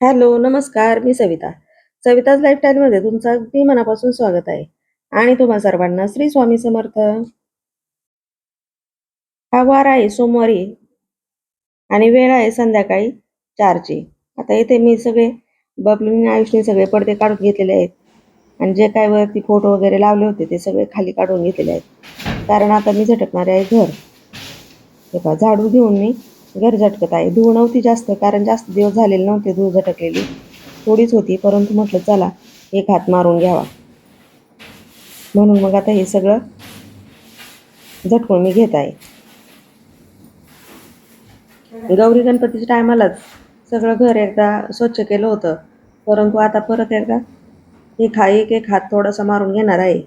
Hello, नमस्कार. मी सविता. सविताज लाईफस्टाईलमध्ये तुमचं अगदी मनापासून स्वागत आहे आणि तुम्हा सर्वांना श्री स्वामी समर्थ. हा वार आहे सोमवारी आणि वेळ आहे संध्याकाळी चारची. आता इथे मी सगळे बबलून आयुषने सगळे पडदे काढून घेतलेले आहेत आणि जे काय वरती फोटो वगैरे लावले होते ते सगळे खाली काढून घेतलेले आहेत कारण आता मी झटकणार आहे घर. झाडू घेऊन मी घर झटकत आहे. धूळ नव्हती जास्त कारण जास्त दिवस झालेले नव्हते धूळ झटकलेली. थोडीच होती परंतु म्हटलं चला एक हात मारून घ्यावा. म्हणून मग आता हे सगळं झटकून मी घेत आहे. गौरी गणपतीच्या टायमालाच सगळं घर एकदा स्वच्छ केलं होतं. परंतु आता परत एकदा एक हा एक एक हात थोडासा मारून घेणार आहे.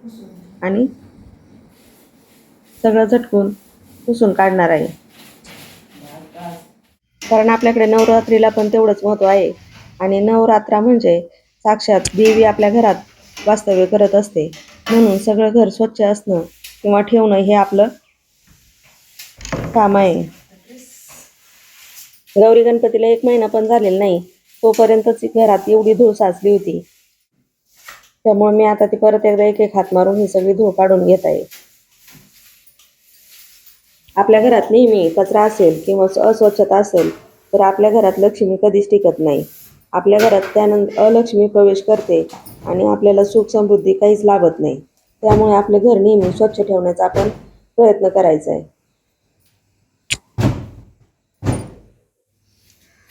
आणि सगळं झटकून पुसून काढणार आहे. कारण आपल्याकडे नवरात्रीला पण तेवढंच महत्त्व आहे. आणि नवरात्रा म्हणजे साक्षात देवी आपल्या घरात वास्तव्य करत असते. म्हणून सगळं घर स्वच्छ असणं किंवा ठेवणं हे आपलं काम आहे. गौरी गणपतीला एक महिना पण झालेला नाही. तोपर्यंतच घरात एवढी धूळ साचली होती. त्यामुळे मी आता ती परत एकदा एक एक हात मारून ही सगळी धूळ काढून घेत आहे. आपल्या घरात नेहमी कचरा असेल किंवा अस्वच्छता असेल तर आपल्या घरात लक्ष्मी कधीच टिकत नाही. आपल्या घरात त्यानंतर अलक्ष्मी प्रवेश करते आणि आपल्याला सुख समृद्धी काहीच लाभत नाही. त्यामुळे आपले घर नेहमी स्वच्छ ठेवण्याचा आपण प्रयत्न करायचा आहे.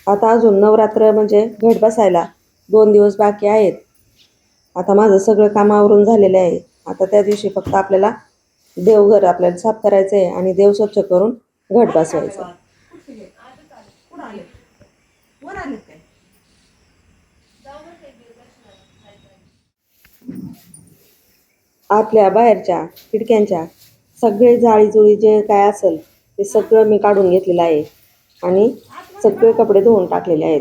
आता अजून नवरात्र म्हणजे घट बसायला दोन दिवस बाकी आहेत. आता माझं सगळं काम आवरून झालेलं आहे. आता त्या दिवशी फक्त आपल्याला देवघर आपल्याला साफ करायचं आहे आणि देव स्वच्छ करून घट बसवायचं. आतल्या बाहेरच्या खिडक्यांच्या सगळे जाळीजुळी जे काय असेल ते सगळं मी काढून घेतलेलं आहे आणि सगळे कपडे धुवून टाकलेले आहेत.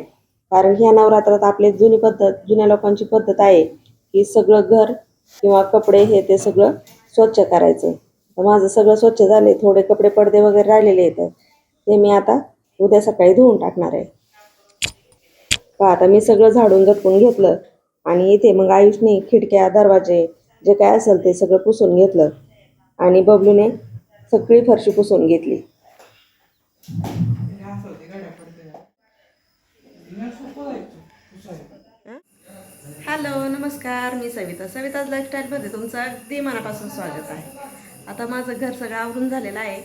कारण ह्या नवरात्रात आपली जुनी पद्धत जुन्या लोकांची पद्धत आहे की सगळं घर किंवा कपडे हे ते सगळं स्वच्छ करायचं. माझं सगळं स्वच्छ झाले थोडे कपडे पडदे वगैरे राहिलेले आहेत. ते मी आता उद्या सकाळी धुवून टाकणार आहे. का आता मी सगळं झाडून झटकून घेतलं आणि इथे मग आयुषने खिडक्या दरवाजे जे काय असेल ते सगळं पुसून घेतलं आणि बबलूने सगळी फरशी पुसून घेतली. हॅलो नमस्कार. मी सविता. सविताज लाईफस्टाईलमध्ये तुमचं अगदी मनापासून स्वागत आहे. आता माझं घर सगळं आवरून झालेलं आहे.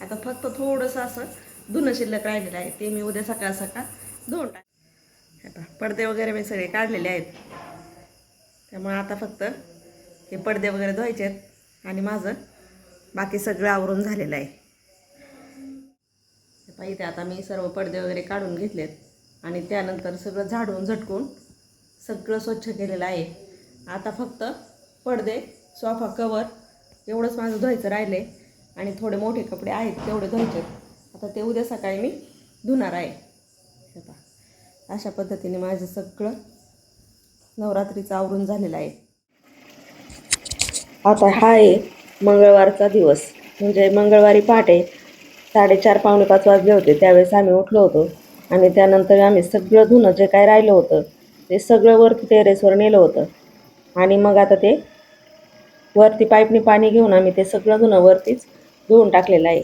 आता फक्त थोडंसं असं धुणं शिल्लक राहिलेलं आहे. ते मी उद्या सकाळ सकाळ धुवून टाक आता पडदे वगैरे मी सगळे काढलेले आहेत. त्यामुळे आता फक्त हे पडदे वगैरे धुवायचे आहेत आणि माझं बाकी सगळं आवरून झालेलं आहे. पाहिजे आता मी सर्व पडदे वगैरे काढून घेतलेत. आणि त्यानंतर सगळं झाडून झटकून सगळं स्वच्छ केलेलं आहे. आता फक्त पडदे सोफा कवर एवढंच माझं धुवायचं राहिलं आहे आणि थोडे मोठे कपडे आहेत तेवढे धुवायचे आता ते उद्या सकाळी मी धुणार आहे. अशा पद्धतीने माझं सगळं नवरात्रीचं आवरून झालेलं आहे. आता हा आहे मंगळवारचा दिवस. म्हणजे मंगळवारी पहाटे साडेचार पावणे पाच वाजले होते. त्यावेळेस आम्ही उठलो होतो आणि त्यानंतर आम्ही सगळं धुणं जे काय राहिलं होतं ते सगळं वरती टेरेसवर नेलं होतं. आणि मग आता ते वरती पाईपने पाणी घेऊन आम्ही ते सगळं धुणं वरतीच धुवून टाकलेलं आहे.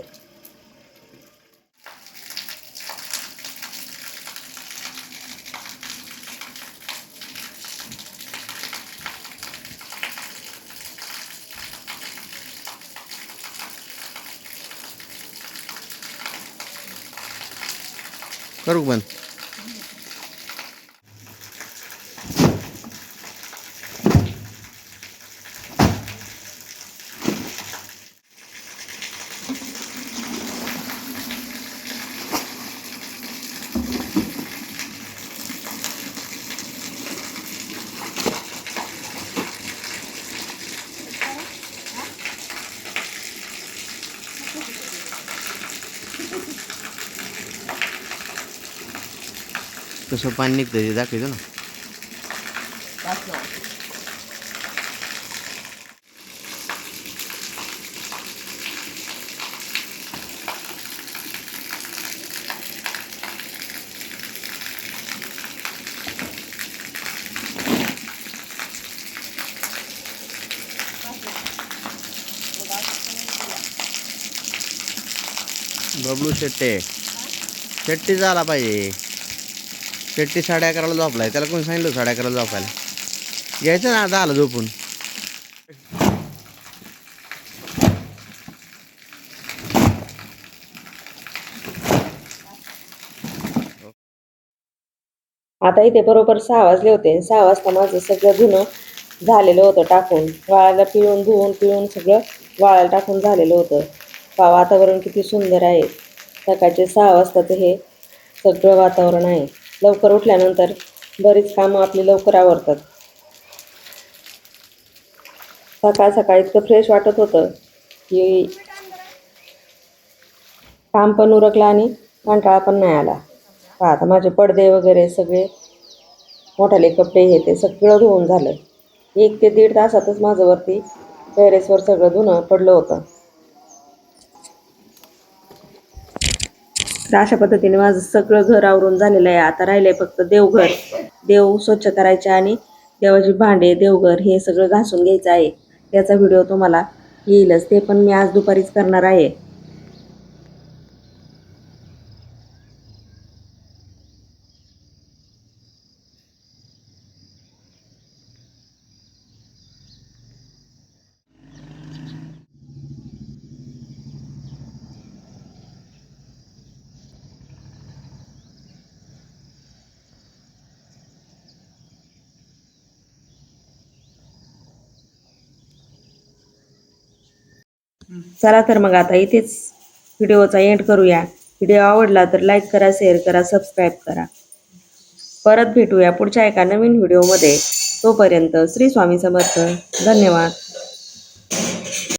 करू बंद कसं पाणी निघतं ते दाखवतो ना बबलू शेट्टे. शेट्टी झाला पाहिजे. शेट्टी साडे अकराला झोपलाय. त्याला कोण सांगितलं साडे अकराला झोपायला? घ्यायचं ना आता आलं झोपून. आता इथे बरोबर सहा वाजले होते. सहा वाजता माझं सगळं धुणं झालेलं होतं टाकून. वाळायला पिळून धुवून पिळून सगळं वाळायला टाकून झालेलं होतं. पा वातावरण किती सुंदर आहे. सकाळचे सहा वाजताचं हे सगळं वातावरण आहे. लवकर उठल्यानंतर बरीच कामं आपली लवकर आवरतात. सकाळ सकाळ इतकं फ्रेश वाटत होतं की काम पण उरकलं आणि कंटाळा पण नाही आला. पहा आता माझे पडदे वगैरे सगळे मोठाले कपडे हे ते सगळं धुवून झालं. एक ते दीड तासातच माझं वरती टेरेसवर सगळं धुणं पडलं होतं. तर अशा पद्धतीने माझं सगळं घर आवरून झालेलं आहे. आता राहिलंय फक्त देवघर. देव स्वच्छ करायचे आणि देवाची भांडे देवघर हे सगळं घासून घ्यायचं आहे. त्याचा व्हिडिओ तुम्हाला येईलच. ते पण मी आज दुपारीच करणार आहे. चला तर मग आता इथेच व्हिडिओचा एंड करूया. व्हिडिओ आवडला तर लाईक करा शेअर करा सबस्क्राईब करा. परत भेटूया पुढच्या एका नवीन व्हिडिओमध्ये. तोपर्यंत श्री स्वामी समर्थ. धन्यवाद.